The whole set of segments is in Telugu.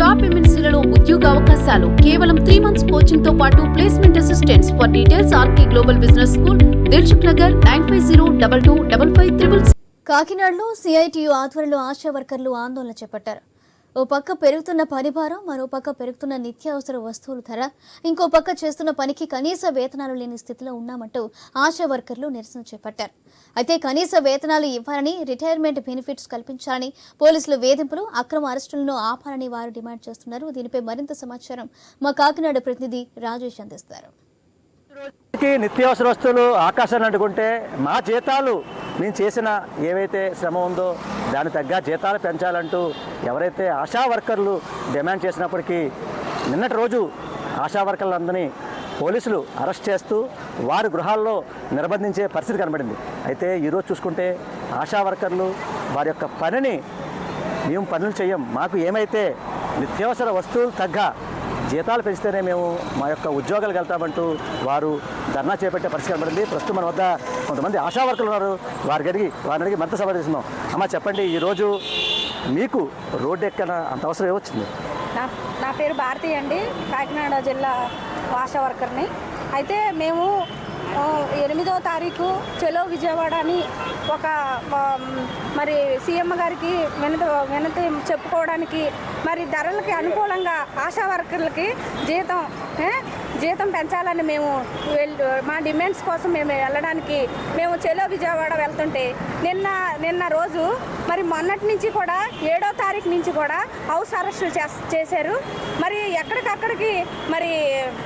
టాప్ ఎంఎన్సీలలో ఉద్యోగ అవకాశాలు కేవలం త్రీ మంత్స్ కోచింగ్తో పాటు placement assistants for details RK global business school Dilsukh Nagar nine five zero double two double five triple కాకినాడలో సిఐటియు ఆధ్వర్యంలో ఆశా వర్కర్లు ఆందోళన చేపట్టారు. ఓ పక్క పెరుగుతున్న పని భారం మరో పక్క పెరుగుతున్న నిత్యావసర వస్తువుల ధర ఇంకో పక్క చేస్తున్న పనికి కనీస వేతనాలు లేని స్థితిలో ఉన్నామంటూ ఆశా వర్కర్లు నిరసన చేపట్టారు. అయితే కనీస వేతనాలు ఇవ్వాలని రిటైర్మెంట్ బెనిఫిట్స్ కల్పించాలని పోలీసులు వేధింపులు అక్రమ అరెస్టులను ఆపాలని వారు డిమాండ్ చేస్తున్నారు. దీనిపై మరింత సమాచారం మా కాకినాడ ప్రతినిధి రాజేష్ అందిస్తారు. నిత్యావసర వస్తువులు ఆకాశాన్ని అంటుకుంటే మా జీతాలు నేను చేసిన ఏవైతే శ్రమ ఉందో దాని తగ్గ జీతాలు పెంచాలంటూ ఎవరైతే ఆశా వర్కర్లు డిమాండ్ చేసినప్పటికీ నిన్నటి రోజు ఆశా వర్కర్లందరినీ పోలీసులు అరెస్ట్ చేస్తూ వారి గృహాల్లో నిర్బంధించే పరిస్థితి కనబడింది. అయితే ఈరోజు చూసుకుంటే ఆశా వర్కర్లు వారి యొక్క పనిని మేము పనులు చేయం. మాకు ఏమైతే నిత్యావసర వస్తువులు తగ్గ జీతాలు పెంచితేనే మేము మా యొక్క ఉద్యోగాలకు వెళ్తామంటూ వారు ధర్నా చేపట్టే పరిస్థితి కనబడింది. ప్రస్తుతం మన వద్ద కొంతమంది ఆశా వర్కర్లు ఉన్నారు. వారికి అడిగి వారిని అడిగి మరింత సభ అమ్మ చెప్పండి ఈరోజు మీకు రోడ్డు ఎక్కన అంత అవసరం ఏమొచ్చింది? నా నా పేరు భారతి అండి. కాకినాడ జిల్లా ఆశా వర్కర్ని. అయితే మేము ఎనిమిదో తారీఖు చెలో విజయవాడ అని ఒక మరి సీఎం గారికి వినత వినతి చెప్పుకోవడానికి మరి ధరలకి అనుకూలంగా ఆశా వర్కర్లకి జీతం జీతం పెంచాలని మేము మా డిమాండ్స్ కోసం మేము వెళ్ళడానికి మేము చెలో విజయవాడ వెళ్తుంటే నిన్న నిన్న రోజు మరి మొన్నటి నుంచి కూడా ఏడో తారీఖు నుంచి కూడా హౌస్ అరెస్టులు చేస్- చేశారు. మరి ఎక్కడికక్కడికి మరి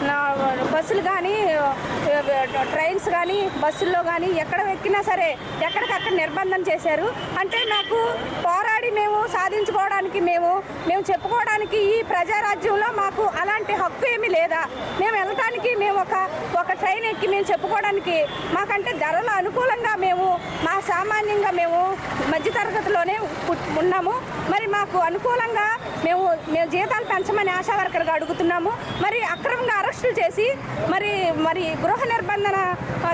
నా బస్సులు కానీ ట్రైన్స్ కానీ బస్సుల్లో కానీ ఎక్కడ ఎక్కినా సరే ఎక్కడికక్కడ నిర్బంధం చేశారు. అంటే నాకు పోరాడి మేము సాధించుకోవడానికి మేము మేము చెప్పుకోవడానికి ఈ ప్రజారాజ్యంలో మాకు అలాంటి హక్కు ఏమీ లేదా. మేము వెళ్ళటానికి మేము ఒక ఒక ట్రైన్ ఎక్కి మేము చెప్పుకోవడానికి మాకంటే ధరలు అనుకూలంగా మేము మా సామాన్యంగా మేము మధ్యతరగతిలోనే ఉన్నాము. మరి మాకు అనుకూలంగా మేము మేము జీతాలు పెంచమని ఆశా వర్కర్గా అడుగుతున్నాము. మరి అక్రమ అరెస్టులు చేసి మరి మరి గృహ నిర్బంధన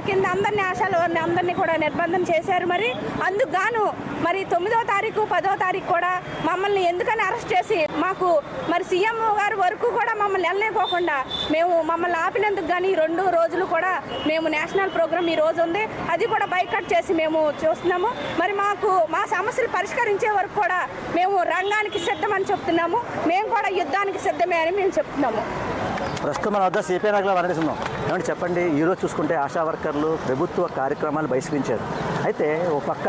కింద అందరినీ ఆశాలు అందరినీ కూడా నిర్బంధం చేశారు మరి. అందుకు గాను మరి తొమ్మిదో తారీఖు పదో తారీఖు కూడా మమ్మల్ని ఎందుకని అరెస్ట్ చేసి మాకు మరి సీఎం గారి వరకు కూడా మమ్మల్ని వెళ్ళలేకోకుండా మేము మమ్మల్ని ఆపినందుకు కానీ రెండు రోజులు కూడా మేము నేషనల్ ప్రోగ్రామ్ ఈ రోజు ఉంది. అది కూడా బైకట్ చేసి మేము చూస్తున్నాము. మరి మాకు మా సమస్యలు పరిష్కరించే వరకు కూడా మేము రంగానికి సిద్ధమని చెప్తున్నాము. మేము కూడా యుద్ధానికి సిద్ధమే అని మేము చెప్తున్నాము. ప్రస్తుతం మన వద్ద సిపిఐ నాయకులు వర్ణిస్తున్నాం ఏమంటే చెప్పండి? ఈరోజు చూసుకుంటే ఆశా వర్కర్లు ప్రభుత్వ కార్యక్రమాలు బహిష్కరించారు. అయితే ఓ పక్క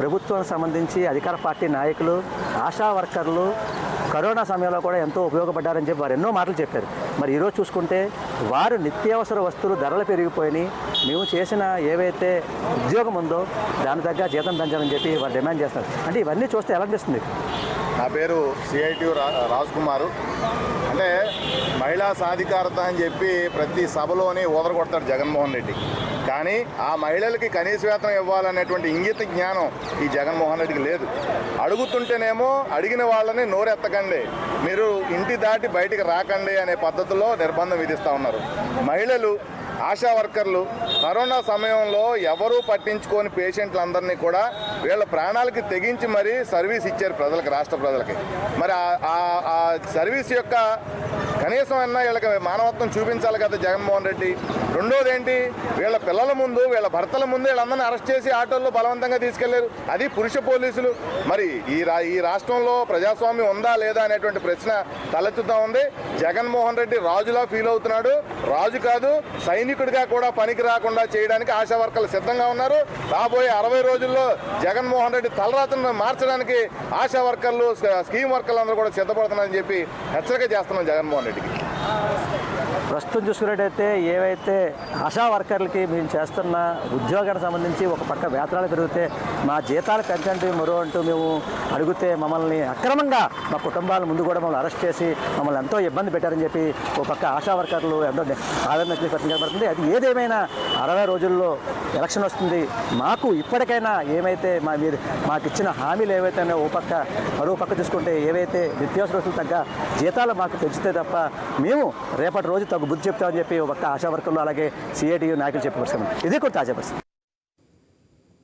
ప్రభుత్వానికి సంబంధించి అధికార పార్టీ నాయకులు ఆశా వర్కర్లు కరోనా సమయంలో కూడా ఎంతో ఉపయోగపడ్డారని చెప్పి వారు ఎన్నో మాటలు చెప్పారు. మరి ఈరోజు చూసుకుంటే వారు నిత్యావసర వస్తువులు ధరలు పెరిగిపోయినాయి. మేము చేసిన ఏవైతే ఉద్యోగం ఉందో దాని తగ్గ జీతం పెంచాలని చెప్పి వారు డిమాండ్ చేస్తారు అంటే ఇవన్నీ చూస్తే ఎలా అనిపిస్తుంది? నా పేరు సిఐటి రా రాజ్ కుమారు అంటే మహిళా సాధికారత అని చెప్పి ప్రతి సభలోని ఊదరగొడతాడు జగన్మోహన్ రెడ్డి. కానీ ఆ మహిళలకి కనీస వేతనం ఇవ్వాలనేటువంటి ఇంగిత జ్ఞానం ఈ జగన్మోహన్ రెడ్డికి లేదు. అడుగుతుంటేనేమో అడిగిన వాళ్ళని నోరెత్తకండి. మీరు ఇంటి దాటి బయటికి రాకండి అనే పద్ధతిలో నిర్బంధం విధిస్తూ ఉన్నారు. మహిళలు ఆశా వర్కర్లు కరోనా సమయంలో ఎవరూ పట్టించుకోని పేషెంట్లందరినీ కూడా వీళ్ళ ప్రాణాలకి తెగించి మరీ సర్వీస్ ఇచ్చారు ప్రజలకు రాష్ట్ర ప్రజలకి. మరి ఆ- ఆ- ఆ సర్వీస్ యొక్క కనీసం అన్నా వీళ్ళకి మానవత్వం చూపించాలి కదా జగన్మోహన్ రెడ్డి. రెండోది ఏంటి వీళ్ళ పిల్లల ముందు వీళ్ళ భర్తల ముందు వీళ్ళందరినీ అరెస్ట్ చేసి ఆటోల్లో బలవంతంగా తీసుకెళ్ళారు. అది పురుష పోలీసులు. మరి ఈ రా ఈ రాష్ట్రంలో ప్రజాస్వామ్యం ఉందా లేదా అనేటువంటి ప్రశ్న తలెత్తుతా ఉంది. జగన్మోహన్ రెడ్డి రాజులా ఫీల్ అవుతున్నాడు. రాజు కాదు సైనికుడిగా కూడా పనికి రాకుండా చేయడానికి ఆశా వర్కర్లు సిద్ధంగా ఉన్నారు. రాబోయే అరవై రోజుల్లో జగన్మోహన్ రెడ్డి తలరాతను మార్చడానికి ఆశా వర్కర్లు స్కీమ్ వర్కర్లు అందరూ కూడా సిద్ధపడుతున్నారని చెప్పి హెచ్చరిక చేస్తున్నాం జగన్మోహన్ రెడ్డికి ప్రస్తుతం చూసుకున్నట్టయితే ఏవైతే ఆశా వర్కర్లకి మేము చేస్తున్న ఉద్యోగానికి సంబంధించి ఒక పక్క వేతనాలు పెరిగితే మా జీతాలు పెంచండి మరో అంటూ మేము అడిగితే మమ్మల్ని అక్రమంగా మా కుటుంబాల ముందు కూడా మమ్మల్ని అరెస్ట్ చేసి మమ్మల్ని ఎంతో ఇబ్బంది పెట్టారని చెప్పి ఒక పక్క ఆశా వర్కర్లు ఎంతో ఆవేదన కనబడుతుంది అది ఏదేమైనా అరవై రోజుల్లో ఎలక్షన్ వస్తుంది. మాకు ఇప్పటికైనా ఏమైతే మా మీరు మాకు ఇచ్చిన హామీలు ఏవైతే ఓ పక్క మరో పక్క చూసుకుంటే ఏవైతే నిత్యావసర వస్తువులు తగ్గ జీతాలు మాకు పెంచితే తప్ప మేము రేపు రేపటి రోజు తగు బుద్ధి చెప్తామని చెప్పి ఒక ఆశా వర్గంలో అలాగే సిఐటియు నాయకులు చెప్పి ఇది కూడా తాజా పరిస్థితి